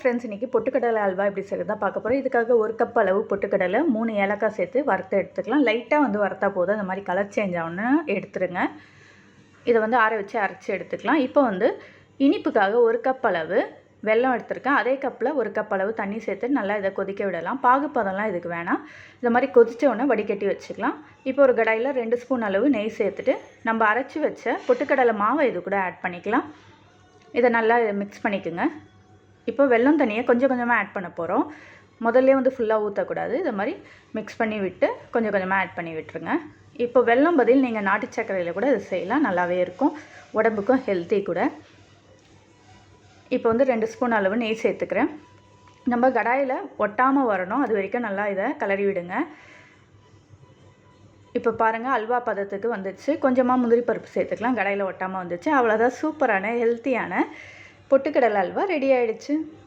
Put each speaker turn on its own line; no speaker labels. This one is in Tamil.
ஃப்ரெண்ட்ஸ் இன்றைக்கி பொட்டுக்கடலை அல்வா எப்படி செய்கிறது தான் பார்க்க போகிறோம் இதுக்காக ஒரு கப் அளவு பொட்டுக்கடலை மூணு ஏலக்காய் சேர்த்து வறுத்து எடுத்துக்கலாம். லைட்டாக வந்து வறுத்தா போதும். அந்த மாதிரி கலர் சேஞ்ச் ஆகணும்னு எடுத்துருங்க. இதை வந்து ஆற வச்சு அரைச்சி எடுத்துக்கலாம். இப்போ வந்து இனிப்புக்காக ஒரு கப் அளவு வெல்லம் எடுத்திருக்கேன். அதே கப்பில் ஒரு கப் அளவு தண்ணி சேர்த்து நல்லா இதை கொதிக்க விடலாம். பாகுப்பதம்லாம் இதுக்கு வேணாம். இந்த மாதிரி கொதித்த உடனே வடிகட்டி வச்சுக்கலாம். இப்போ ஒரு கடாயில் ரெண்டு ஸ்பூன் அளவு நெய் சேர்த்துட்டு நம்ம அரைச்சி வச்ச பொட்டுக்கடலை மாவை இது கூட ஆட் பண்ணிக்கலாம். இதை நல்லா மிக்ஸ் பண்ணிக்கோங்க. இப்போ வெல்லம் தண்ணியை கொஞ்சம் கொஞ்சமாக ஆட் பண்ண போகிறோம் முதல்ல வந்து ஃபுல்லாக ஊற்றக்கூடாது இது மாதிரி மிக்ஸ் பண்ணி விட்டு கொஞ்சம் கொஞ்சமாக ஆட் பண்ணி விட்டுருங்க. இப்போ வெல்லம் பதில் நீங்கள் நாட்டு சர்க்கரையில் கூட இது செய்யலாம். நல்லாவே இருக்கும். உடம்புக்கும் ஹெல்த்தி கூட. இப்போ வந்து ரெண்டு ஸ்பூன் அளவு நெய் சேர்த்துக்கிறேன். நம்ம கடாயில் ஒட்டாமல் வரணும். அது வரைக்கும் நல்லா இதை கிளறி விடுங்க. இப்போ பாருங்கள் அல்வா பதத்துக்கு வந்துச்சு கொஞ்சமாக முந்திரி பருப்பு சேர்த்துக்கலாம். கடாயில் ஒட்டாமல் வந்துச்சு. அவ்வளோதான் சூப்பரான ஹெல்த்தியான பொட்டுக்கடலை அல்வா ரெடி ஆயிடுச்சு.